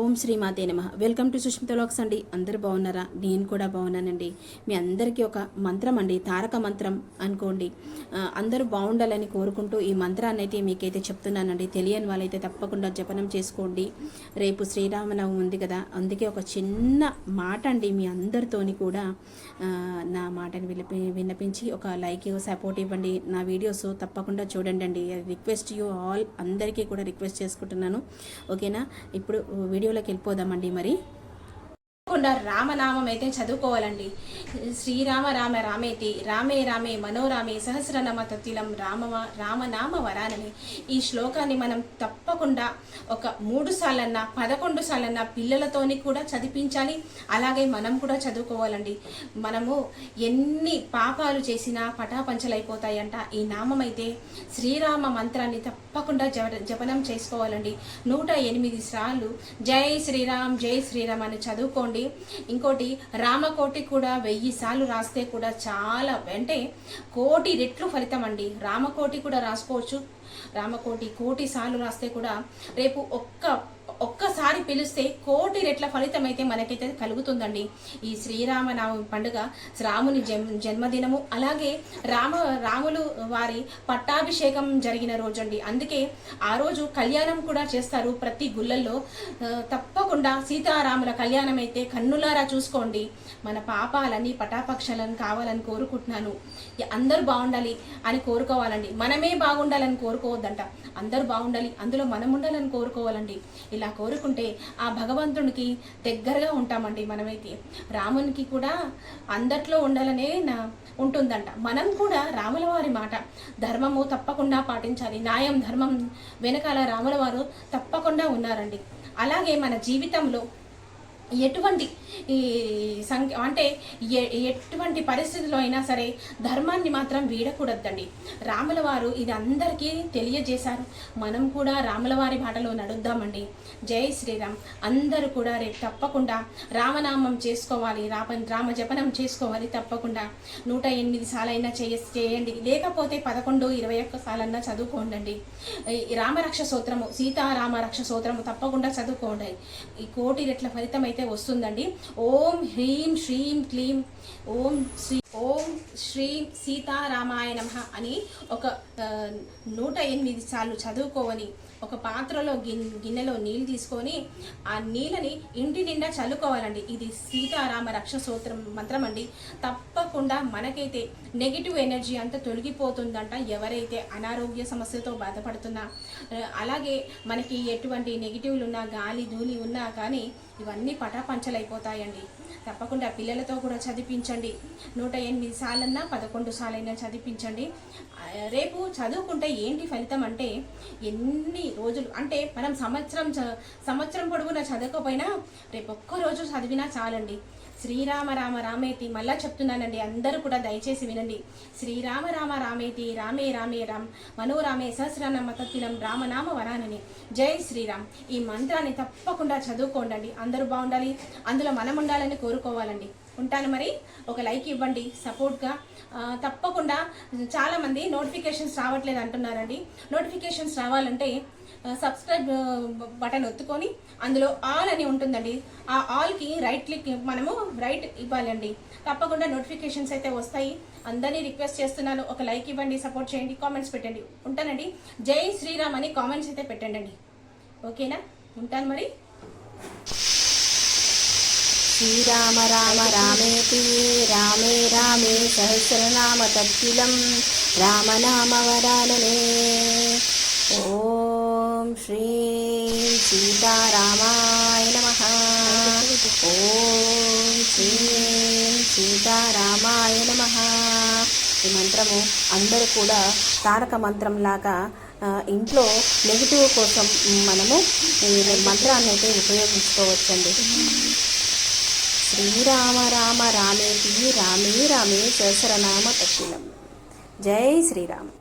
ఓం శ్రీమాతే నమ. Welcome to Sushmita లోక్స్ అండి. అందరు బాగున్నారా? నేను కూడా బాగున్నానండి. మీ అందరికీ ఒక మంత్రం అండి. తారక మంత్రం అనుకోండి. అందరూ బాగుండాలని కోరుకుంటూ ఈ మంత్రాన్ని అయితే మీకైతే చెప్తున్నానండి. తెలియని వాళ్ళైతే తప్పకుండా జపనం చేసుకోండి. రేపు శ్రీరామనవమి ఉంది కదా. అందుకే ఒక చిన్న మాట అండి మీ అందరితోని కూడా. నా మాటని వినిపి విన్నపించి ఒక లైక్ సపోర్ట్ ఇవ్వండి. నా వీడియోస్ తప్పకుండా చూడండి అండి రిక్వెస్ట్ యూ ఆల్ అందరికీ కూడా రిక్వెస్ట్ చేసుకుంటున్నాను. ఓకేనా? ఇప్పుడు వీడియోలోకి వెళ్ళిపోదామండి మరి. తప్పకుండా రామనామం అయితే చదువుకోవాలండి. శ్రీరామ రామ రామేతి రామే రామే మనోరామే సహస్రనామ తత్తిలం రామ రామనామ వరానని. ఈ శ్లోకాన్ని మనం తప్పకుండా ఒక మూడు సార్లన్నా పదకొండు సార్లన్నా పిల్లలతోని కూడా చదివించాలి. అలాగే మనం కూడా చదువుకోవాలండి. మనము ఎన్ని పాపాలు చేసినా పటాపంచలైపోతాయంట. ఈ నామం అయితే శ్రీరామ మంత్రాన్ని తప్పకుండా జప జపనం చేసుకోవాలండి. నూట ఎనిమిది సార్లు జై శ్రీరామ్ జై శ్రీరామ్ అని చదువుకోండి. ఇంకోటి రామకోటి కూడా వెయ్యి సార్లు రాస్తే కూడా చాలా అంటే కోటి రెట్లు ఫలితం అండి. రామకోటి కూడా రాసుకోవచ్చు. రామకోటి కోటి సార్లు రాస్తే కూడా రేపు ఒక్క ఒక్కసారి పిలిస్తే కోటి రెట్ల ఫలితం అయితే మనకైతే కలుగుతుందండి. ఈ శ్రీరామనవమి పండుగ రాముని జన్ జన్మదినము అలాగే రామ రాములు వారి పట్టాభిషేకం జరిగిన రోజండి. అందుకే ఆ రోజు కళ్యాణం కూడా చేస్తారు ప్రతి గుళ్ళల్లో. తప్ప తప్పకుండా సీతారాముల కళ్యాణం అయితే కన్నులారా చూసుకోండి. మన పాపాలని పటాపక్షలను కావాలని కోరుకుంటున్నాను. అందరూ బాగుండాలి అని కోరుకోవాలండి. మనమే బాగుండాలని కోరుకోవద్దంట. అందరూ బాగుండాలి అందులో మనం ఉండాలని కోరుకోవాలండి. ఇలా కోరుకుంటే ఆ భగవంతునికి దగ్గరగా ఉంటామండి మనమైతే. రామునికి కూడా అందట్లో ఉండాలనే నా ఉంటుందంట. మనం కూడా రాముల వారి మాట ధర్మము తప్పకుండా పాటించాలి. న్యాయం ధర్మం వెనకాల రాముల వారు తప్పకుండా ఉన్నారండి. అలాగే మన జీవితంలో ఎటువంటి ఈ సంఖ్య అంటే ఎ- ఎటువంటి పరిస్థితిలో అయినా సరే ధర్మాన్ని మాత్రం వీడకూడదండి. రాముల వారు ఇది అందరికీ తెలియజేశారు. మనం కూడా రాముల వారి బాటలో నడుద్దామండి. జై శ్రీరామ్. అందరూ కూడా రేపు తప్పకుండా రామనామం చేసుకోవాలి. రామ రామ జపనం చేసుకోవాలి తప్పకుండా. నూట ఎనిమిది సాలైనా చేయ చేయండి. లేకపోతే పదకొండు ఇరవై ఒక్క సాలన్నా చదువుకోండి రామరక్ష సూత్రము సీతారామరక్ష సూత్రము తప్పకుండా చదువుకోండి. ఈ కోటి రెట్ల ఫలితం అయితే వస్తుందండి. ఓం హ్రీం శ్రీం క్లీం. ఓం శ్రీ ఓం శ్రీ సీతారామాయ అని ఒక నూట ఎనిమిది సార్లు చదువుకోవని ఒక పాత్రలో గిన్ గిన్నెలో నీళ్ళు తీసుకొని ఆ నీళ్ళని ఇంటి నిండా చల్లుకోవాలండి. ఇది సీతారామ రక్ష సూత్రం మంత్రం అండి. తప్పకుండా మనకైతే నెగిటివ్ ఎనర్జీ అంతా తొలగిపోతుందంట. ఎవరైతే అనారోగ్య సమస్యతో బాధపడుతున్నా అలాగే మనకి ఎటువంటి నెగిటివ్లు ఉన్నా గాలి ధూళి ఉన్నా కానీ ఇవన్నీ పటాపంచలైపోతాయండి. తప్పకుండా పిల్లలతో కూడా చదివించండి. నూట ఎనిమిది సార్లన్నా పదకొండు సార్లైనా చదివించండి. రేపు చదువుకుంటే ఏంటి ఫలితం అంటే ఎన్ని రోజులు అంటే మనం సంవత్సరం చ- సంవత్సరం పొడుగునా చదవకపోయినా రేపు ఒక్క రోజు చదివినా చాలండి. శ్రీరామ రామ రామేతి మళ్ళా చెప్తున్నానండి అందరూ కూడా దయచేసి వినండి. శ్రీరామ రామ రామేతి రామే రామే రామ్ మనోరామే సహస్రనామ తత్తిలం రామనామ వరానని. జై శ్రీరామ్. ఈ మంత్రాన్ని తప్పకుండా చదువుకోండి అందరూ బాగుండాలి. అందులో మనం ఉండాలని కోరుకోవాలండి. ఉంటాను మరి. ఒక లైక్ ఇవ్వండి సపోర్ట్గా. తప్పకుండా చాలామంది నోటిఫికేషన్స్ రావట్లేదు అంటున్నారండి. నోటిఫికేషన్స్ రావాలంటే సబ్స్క్రైబ్ బటన్ ఒత్తుకొని అందులో ఆల్ అని ఉంటుందండి. ఆ ఆల్కి రైట్ క్లిక్ మనము రైట్ ఇవ్వాలండి. తప్పకుండా నోటిఫికేషన్స్ అయితే వస్తాయి. అందరినీ రిక్వెస్ట్ చేస్తున్నాను ఒక లైక్ ఇవ్వండి సపోర్ట్ చేయండి కామెంట్స్ పెట్టండి. ఉంటానండి. జై శ్రీరామ్ అని కామెంట్స్ అయితే పెట్టండి ఓకేనా? ఉంటాను మరి. శ్రీరామ రామ రామేతి రామే రామే సహస్రనామ తత్కిలం రామనామ వరాలనే ఓం శ్రీ సీతారామాయ నమ ఓం శ్రీ సీతారామాయ నమ ఈ మంత్రము అందరూ కూడా తారక మంత్రం లాగా ఇంట్లో నెగిటివ్ కోసం మనము ఈ మంత్రాన్ని అయితే ఉపయోగించుకోవచ్చండి. శ్రీరామ రామ రామేతి రామే రామే సహస్రనామ తత్తిలం జై శ్రీరామ్.